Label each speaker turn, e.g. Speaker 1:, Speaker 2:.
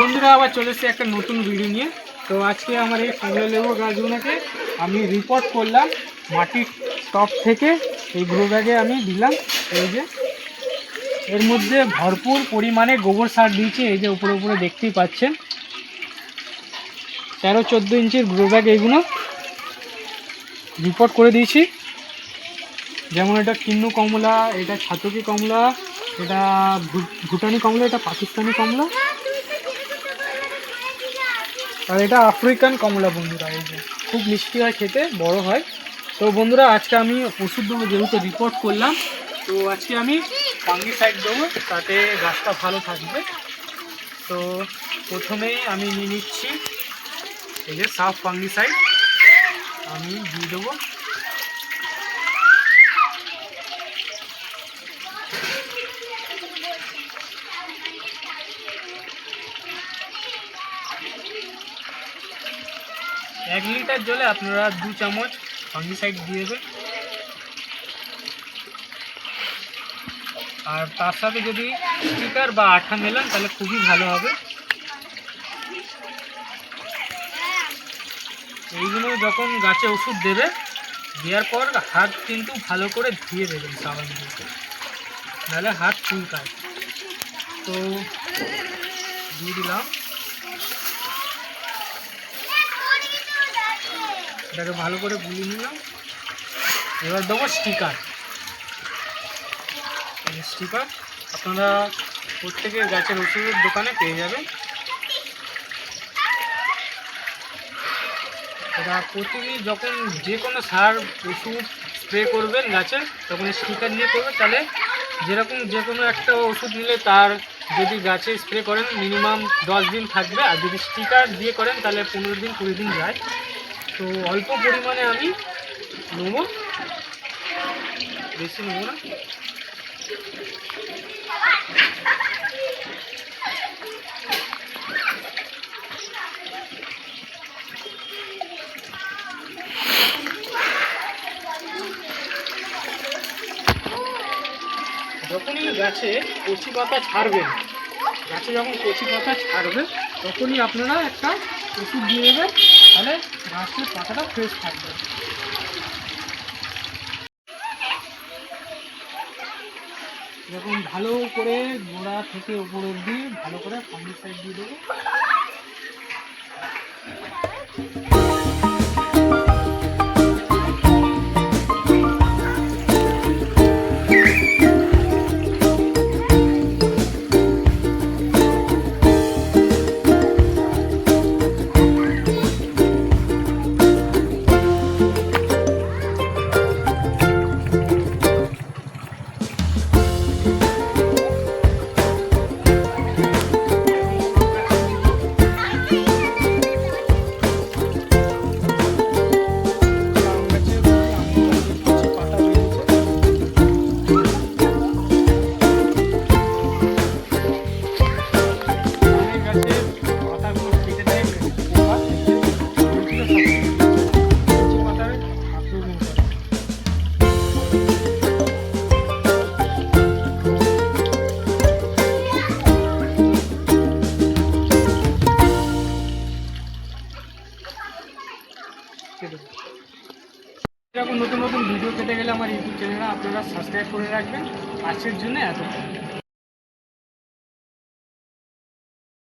Speaker 1: বন্ধুরা, আবার চলে এসেছে একটা নতুন ভিডিও নিয়ে। তো আজকে আমার এই কমলা লেবু গাছগুলোকে আমি রিপোর্ট করলাম, মাটির টপ থেকে এই গ্রো ব্যাগে আমি দিলাম। এই যে, এর মধ্যে ভরপুর পরিমাণে গোবর সার দিয়েছি, এই যে উপরে উপরে দেখতেই পাচ্ছেন। তেরো, চোদ্দ ইঞ্চির গ্রো ব্যাগ এইগুলো রিপোর্ট করে দিয়েছি। যেমন এটা কিন্নু কমলা, এটা ছাতকি কমলা, এটা ভুটানি কমলা, এটা পাকিস্তানি কমলা। আর এটা আফ্রিকান কমলা বন্ধুরা, এই যে। খুব মিষ্টি হয় খেতে, বড় হয়। তো বন্ধুরা, আজকে আমি ওষুধ দেবো যেহেতু রিপোর্ট করলাম, তো আজকে আমি পাঙ্গি সাইড দেবো, তাতে গাছটা ভালো থাকবে। তো প্রথমে আমি নিয়ে নিচ্ছি, এই যে সাফ পাঙ্গি সাইড আমি দিয়ে দেবো। এক লিটার জলে আপনারা দু চামচ ফাঙ্গিসাইড দিয়ে দেবেন। আর তার সাথে যদি স্টিকার বা আঠা মেলান, তাহলে খুবই ভালো হবে। এইগুলো যখন গাছে ওষুধ দেবে, দেওয়ার পর হাত কিন্তু ভালো করে ধুয়ে দেবেন সাবান দিয়ে নাহলে হাত চুলকায়। তো দিয়ে দিলাম। এটাকে ভালো করে গুলিয়ে নিলাম। এবার দেবো স্টিকার স্টিকার আপনারা প্রত্যেকের গাছের ওষুধের দোকানে পেয়ে যাবেন। এটা প্রতিদিন যখন যে কোনো সার, ওষুধ স্প্রে করবেন গাছে, তখন স্টিকার নিয়ে করবেন। তাহলে যেরকম যে কোনো একটা ওষুধ নিলে তার যদি গাছে স্প্রে করেন মিনিমাম দশ দিন থাকবে। আর যদি স্টিকার দিয়ে করেন, তাহলে পনেরো দিন, কুড়ি দিন যায়। তো অল্প পরিমাণে আমি নেব। বেশি নেব না। যখনই গাছে কচি পাতা ছাড়বেন গাছে যখন কচি পাতা ছাড়বে, তখনই আপনারা একটা ওষুধ দিয়ে দেবেন। তাহলে গাছের পাতাটা ফ্রেশ থাকবে। এরকম ভালো করে গোড়া থেকে উপর অবধি ভালো করে ফাঙ্গিসাইড দিয়ে দেবো। এরকম নতুন নতুন ভিডিও পেতে গেলে আমার ইউটিউব চ্যানেলে আপনারা সাবস্ক্রাইব করে রাখবেন। আজকের জন্য এত